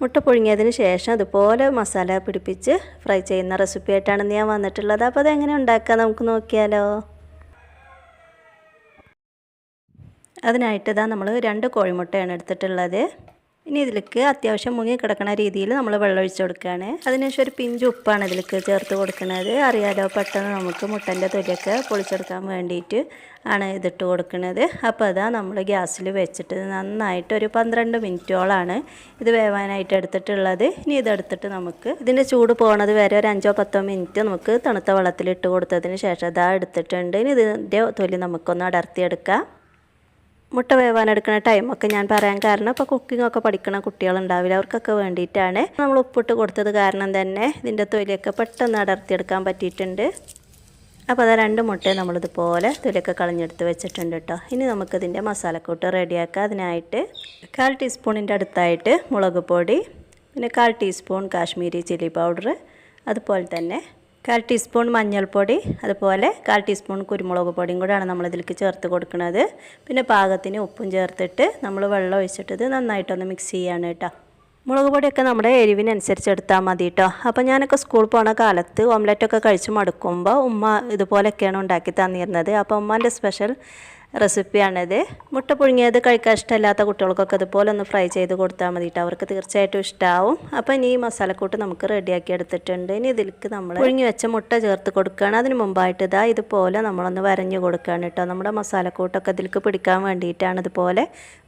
മുട്ട പുഴുങ്ങിയതിന് ശേഷം അതുപോലെ മസാല പിടിപ്പിച്ച് ഫ്രൈ ചെയ്യുന്ന റെസിപ്പി ആയിട്ടാണ് ഞാൻ വന്നിട്ടുള്ളത്. അപ്പോൾ അതെങ്ങനെ ഉണ്ടാക്കാം നമുക്ക് നോക്കിയാലോ? അതിനായിട്ട് ഇതാ നമ്മൾ രണ്ട് കോഴിമുട്ടയാണ് എടുത്തിട്ടുള്ളത്. ഇനി ഇതിലേക്ക് അത്യാവശ്യം മുങ്ങി കിടക്കുന്ന രീതിയിൽ നമ്മൾ വെള്ളം ഒഴിച്ച് കൊടുക്കുകയാണ്. അതിനുശേഷം ഒരു പിഞ്ച് ഉപ്പാണ് ഇതിലേക്ക് ചേർത്ത് കൊടുക്കുന്നത്. അറിയാലോ പെട്ടെന്ന് നമുക്ക് മുട്ടന്റെ തൊലിയൊക്കെ പൊളിച്ചെടുക്കാൻ വേണ്ടിയിട്ട് ആണ് ഇതിട്ട് കൊടുക്കുന്നത്. അപ്പോൾ അതാ നമ്മൾ ഗ്യാസിൽ വെച്ചിട്ട് നന്നായിട്ട് ഒരു പന്ത്രണ്ട് മിനിറ്റോളാണ് ഇത് വേവാനായിട്ട് എടുത്തിട്ടുള്ളത്. ഇനി ഇതെടുത്തിട്ട് നമുക്ക് ഇതിന്റെ ചൂട് പോകുന്നത് വരെ ഒരു അഞ്ചോ പത്തോ മിനിറ്റ് നമുക്ക് തണുത്ത വെള്ളത്തിൽ ഇട്ട് കൊടുത്തതിന് ശേഷം അതാ എടുത്തിട്ടുണ്ട്. ഇനി ഇതിന്റെ തൊലി നമുക്കൊന്ന് അടർത്തിയെടുക്കാം. മുട്ട വേവാനെടുക്കുന്ന ടൈമൊക്കെ ഞാൻ പറയാൻ കാരണം ഇപ്പോൾ കുക്കിംഗ് ഒക്കെ പഠിക്കുന്ന കുട്ടികളുണ്ടാവില്ല. അവർക്കൊക്കെ വേണ്ടിയിട്ടാണ്. നമ്മൾ ഉപ്പിട്ട് കൊടുത്തത് കാരണം തന്നെ ഇതിന്റെ തൊലിയൊക്കെ പെട്ടെന്ന് അടർത്തിയെടുക്കാൻ പറ്റിയിട്ടുണ്ട്. അപ്പോൾ അത് രണ്ട് മുട്ടയെ നമ്മളിതുപോലെ തൊലിയൊക്കെ കളഞ്ഞെടുത്ത് വെച്ചിട്ടുണ്ട് കേട്ടോ ഇനി നമുക്കിതിന്റെ മസാലക്കൂട്ട് റെഡിയാക്കുക അതിനായിട്ട് കാൽ ടീസ്പൂണിന്റെ അടുത്തായിട്ട് മുളക് പൊടി പിന്നെ കാൽ ടീസ്പൂൺ കാശ്മീരി ചില്ലി പൗഡർ അതുപോലെ തന്നെ കാൽ ടീസ്പൂൺ മഞ്ഞൾപ്പൊടി അതുപോലെ കാൽ ടീസ്പൂൺ കുരുമുളക് പൊടിയും കൂടെയാണ് നമ്മളിതിലേക്ക് ചേർത്ത് കൊടുക്കുന്നത്. പിന്നെ പാകത്തിന് ഉപ്പും ചേർത്തിട്ട് നമ്മൾ വെള്ളം ഒഴിച്ചിട്ട് ഇത് നന്നായിട്ടൊന്ന് മിക്സ് ചെയ്യാണ് കേട്ടോ. മുളക് പൊടിയൊക്കെ നമ്മുടെ എരിവിനനുസരിച്ച് എടുത്താൽ മതി കേട്ടോ. അപ്പോൾ ഞാനൊക്കെ സ്കൂൾ പോണ കാലത്ത് ഓംലെറ്റൊക്കെ കഴിച്ച് മടുക്കുമ്പോൾ ഉമ്മ ഇതുപോലെയൊക്കെയാണ് ഉണ്ടാക്കി തന്നിരുന്നത്. അപ്പോൾ ഉമ്മാന്റെ സ്പെഷ്യൽ റെസിപ്പിയാണിത്. മുട്ട പുഴുങ്ങിയത് കഴിക്കാൻ ഇഷ്ടമില്ലാത്ത കുട്ടികൾക്കൊക്കെ അതുപോലെ ഒന്ന് ഫ്രൈ ചെയ്ത് കൊടുത്താൽ മതിയിട്ട് അവർക്ക് തീർച്ചയായിട്ടും ഇഷ്ടമാവും അപ്പോൾ ഇനി ഈ മസാലക്കൂട്ട് നമുക്ക് റെഡിയാക്കി എടുത്തിട്ടുണ്ട്. ഇനി ഇതിലേക്ക് നമ്മൾ പുഴുങ്ങി വെച്ച മുട്ട ചേർത്ത് കൊടുക്കുകയാണ്. അതിന് മുമ്പായിട്ട് ഇതാ ഇതുപോലെ നമ്മളൊന്ന് വരഞ്ഞു കൊടുക്കുകയാണ് കേട്ടോ. നമ്മുടെ മസാലക്കൂട്ടൊക്കെ ഇതിലേക്ക് പിടിക്കാൻ വേണ്ടിയിട്ടാണ് ഇതുപോലെ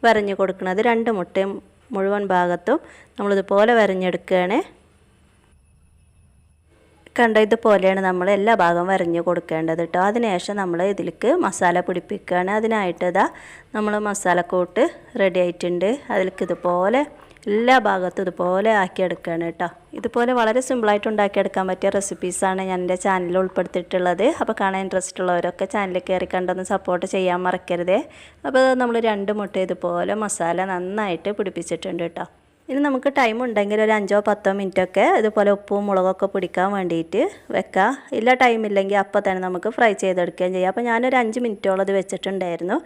വരഞ്ഞു കൊടുക്കുന്നത്. രണ്ട് മുട്ടയും മുഴുവൻ ഭാഗത്തും നമ്മളിതുപോലെ വരഞ്ഞെടുക്കുകയാണ്. കണ്ട ഇതുപോലെയാണ് നമ്മൾ എല്ലാ ഭാഗവും വരഞ്ഞു കൊടുക്കേണ്ടത് കേട്ടോ അതിനുശേഷം നമ്മൾ ഇതിലേക്ക് മസാല പിടിപ്പിക്കുകയാണ്. അതിനായിട്ട് ഇതാ നമ്മൾ മസാലക്കൂട്ട് റെഡി ആയിട്ടുണ്ട്. അതിലേക്ക് ഇതുപോലെ എല്ലാ ഭാഗത്തും ഇതുപോലെ ആക്കിയെടുക്കുകയാണ് കേട്ടോ ഇതുപോലെ വളരെ സിമ്പിളായിട്ട് ഉണ്ടാക്കിയെടുക്കാൻ പറ്റിയ റെസിപ്പീസാണ് ഞാൻ എന്റെ ചാനലിൽ ഉൾപ്പെടുത്തിയിട്ടുള്ളത്. അപ്പോൾ കാണാൻ ഇൻട്രസ്റ്റ് ഉള്ളവരൊക്കെ ചാനലിൽ കയറി കണ്ടൊന്ന് സപ്പോർട്ട് ചെയ്യാൻ മറക്കരുതേ. അപ്പോൾ നമ്മൾ രണ്ട് മുട്ട ഇതുപോലെ മസാല നന്നായിട്ട് പിടിപ്പിച്ചിട്ടുണ്ട് കേട്ടോ ഇനി നമുക്ക് ടൈം ഉണ്ടെങ്കിൽ ഒരു അഞ്ചോ പത്തോ മിനിറ്റ് ഒക്കെ ഇതുപോലെ ഉപ്പും മുളകൊക്കെ പിടിക്കാൻ വേണ്ടിയിട്ട് വെക്കാം. ഇല്ല ടൈം ഇല്ലെങ്കിൽ അപ്പോൾ തന്നെ നമുക്ക് ഫ്രൈ ചെയ്തെടുക്കുകയും ചെയ്യാം. അപ്പോൾ ഞാനൊരു അഞ്ച് മിനിറ്റോളം അത് വെച്ചിട്ടുണ്ടായിരുന്നു.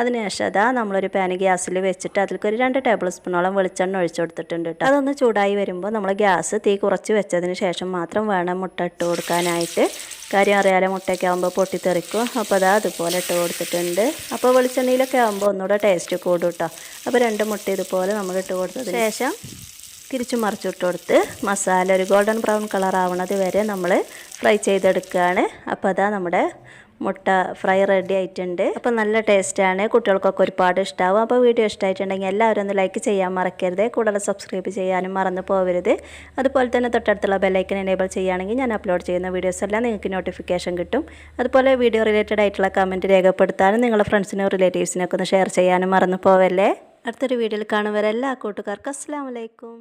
അതിനുശേഷം അതാ നമ്മളൊരു പാൻ ഗ്യാസിൽ വെച്ചിട്ട് അതിലേക്ക് രണ്ട് ടേബിൾ സ്പൂണോളം വെളിച്ചെണ്ണ ഒഴിച്ചു കൊടുത്തിട്ടുണ്ട് കേട്ടോ. അതൊന്ന് ചൂടായി വരുമ്പോൾ നമ്മൾ ഗ്യാസ് തീ കുറച്ച് വെച്ചതിന് ശേഷം മാത്രം വേണം മുട്ട ഇട്ട് കൊടുക്കാനായിട്ട്. കാര്യം അറിയാലോ മുട്ടയൊക്കെ ആകുമ്പോൾ പൊട്ടിത്തെറിക്കും. അപ്പോൾ അതാ അതുപോലെ ഇട്ട് കൊടുത്തിട്ടുണ്ട്. അപ്പോൾ വെളിച്ചെണ്ണയിലൊക്കെ ആകുമ്പോൾ ഒന്നുകൂടെ ടേസ്റ്റ് കൂടും കേട്ടോ അപ്പോൾ രണ്ട് മുട്ട ഇതുപോലെ നമ്മൾ ഇട്ട് കൊടുത്തതിന് ശേഷം? തിരിച്ചു മറിച്ചിട്ട് കൊടുത്ത് മസാല ഒരു ഗോൾഡൻ ബ്രൗൺ കളർ ആവണത് വരെ നമ്മൾ ഫ്രൈ ചെയ്തെടുക്കുകയാണ്. അപ്പോൾ അതാ നമ്മുടെ മുട്ട ഫ്രൈ റെഡി ആയിട്ടുണ്ട്. അപ്പോൾ നല്ല ടേസ്റ്റാണ്. കുട്ടികൾക്കൊക്കെ ഒരുപാട് ഇഷ്ടമാവും അപ്പോൾ വീഡിയോ ഇഷ്ടമായിട്ടുണ്ടെങ്കിൽ എല്ലാവരും ഒന്ന് ലൈക്ക് ചെയ്യാൻ മറക്കരുത്. കൂടുതൽ സബ്സ്ക്രൈബ് ചെയ്യാനും മറന്നു പോകരുത് അതുപോലെ തന്നെ തൊട്ടടുത്തുള്ള ബെല്ലൈക്കൻ എനേബിൾ ചെയ്യുകയാണെങ്കിൽ ഞാൻ അപ്ലോഡ് ചെയ്യുന്ന വീഡിയോസ് എല്ലാം നിങ്ങൾക്ക് നോട്ടിഫിക്കേഷൻ കിട്ടും. അതുപോലെ വീഡിയോ റിലേറ്റഡ് ആയിട്ടുള്ള കമന്റ് രേഖപ്പെടുത്താനും നിങ്ങളുടെ ഫ്രണ്ട്സിനും റിലേറ്റീവ്സിനൊക്കെ ഒന്ന് ഷെയർ ചെയ്യാനും മറന്നു പോവല്ലേ? അടുത്തൊരു വീഡിയോയിൽ കാണുവരെ എല്ലാ കൂട്ടുകാർക്കും അസ്സാം വലൈക്കും